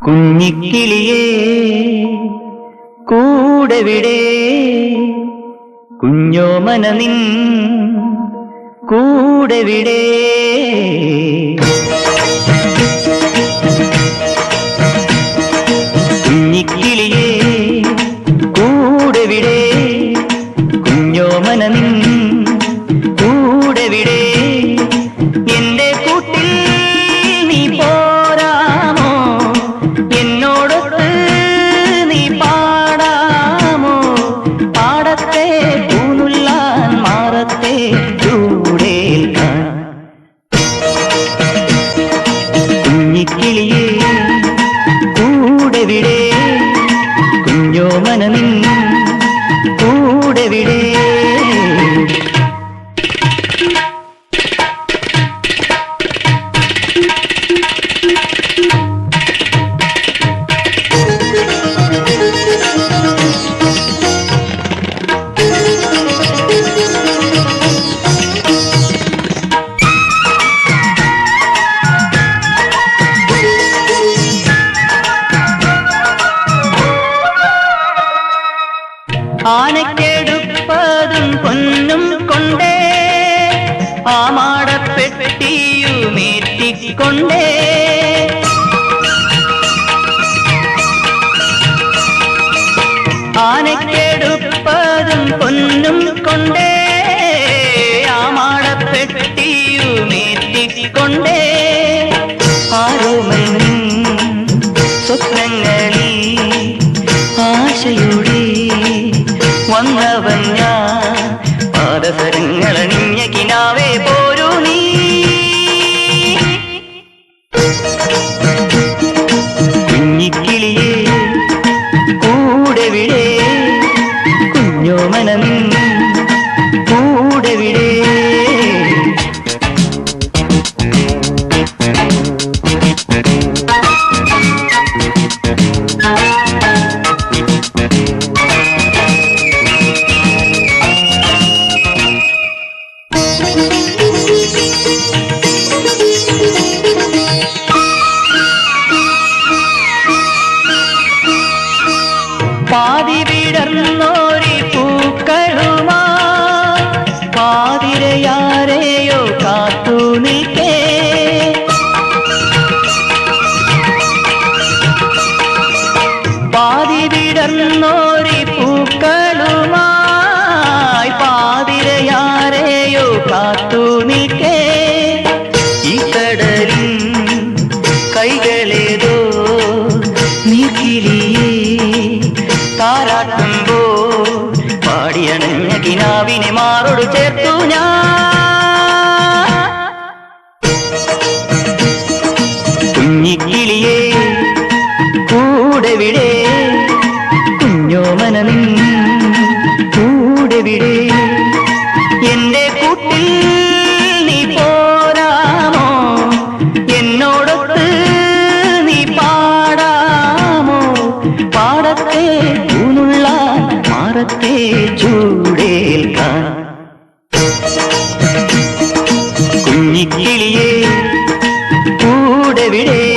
കുഞ്ഞിക്കിളിയേ കൂടെവിടെ കുഞ്ഞോമന നിൻ കൂടെവിടെ കുഞ്ഞോമന നിൻ ஆமாட பெட்டியுமேற்றிக் கொண்டே ஆனைக்கெடுப்பதும் பொன்னும் கொண்டே. ஆமாட കൂടെവിടെ ಕಲ್ಲೋ പോ പാടിയണഞ്ഞ കിനാവിനെ മാറോട് ചേർത്തു ഞാൻ കുഞ്ഞിക്കിളിയേ കൂടെ വിടേ. കുഞ്ഞോ മനനും കൂടെ വിടേ. കുഞ്ഞിക്കിളിയേ കൂടെ വിടേ